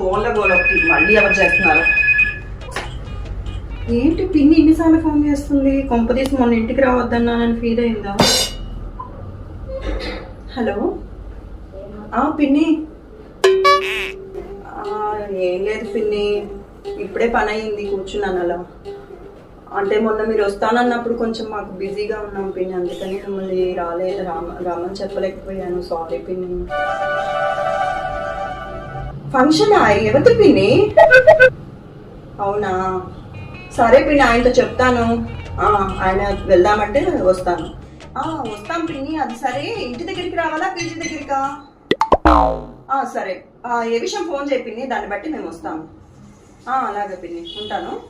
మళ్ళీ ఎవరు చేస్తున్నారు? ఏంటి పిన్ని ఎన్నిసార్లు ఫోన్ చేస్తుంది? కొంపదీసి మొన్న ఇంటికి రావద్దన్నానని ఫీల్ అయిందా? హలో? ఆ పిన్ని. ఏం లేదు పిన్ని. ఇప్పుడే పని అయింది కూర్చున్నాను అలా. అంటే మొన్న మీరు వస్తానన్నప్పుడు కొంచెం మాకు బిజీగా ఉన్నాం పిన్ని. అందుకని మిమ్మల్ని రాలే రామ రామని చెప్పలేకపోయాను. సారీ పిన్ని. ఫంక్షన్ ఎవరి పిన్ని? అవునా? సరే పిన్ని ఆయనతో చెప్తాను. ఆయన వెళ్దామంటే వస్తాను. వస్తాం పిన్ని అది సరే. ఇంటి దగ్గరికి రావాలా పీజీ దగ్గరికా? సరే. ఏ విషయం ఫోన్ చేయి పిన్ని దాన్ని బట్టి మేము వస్తాము. అలాగే పిన్ని ఉంటాను.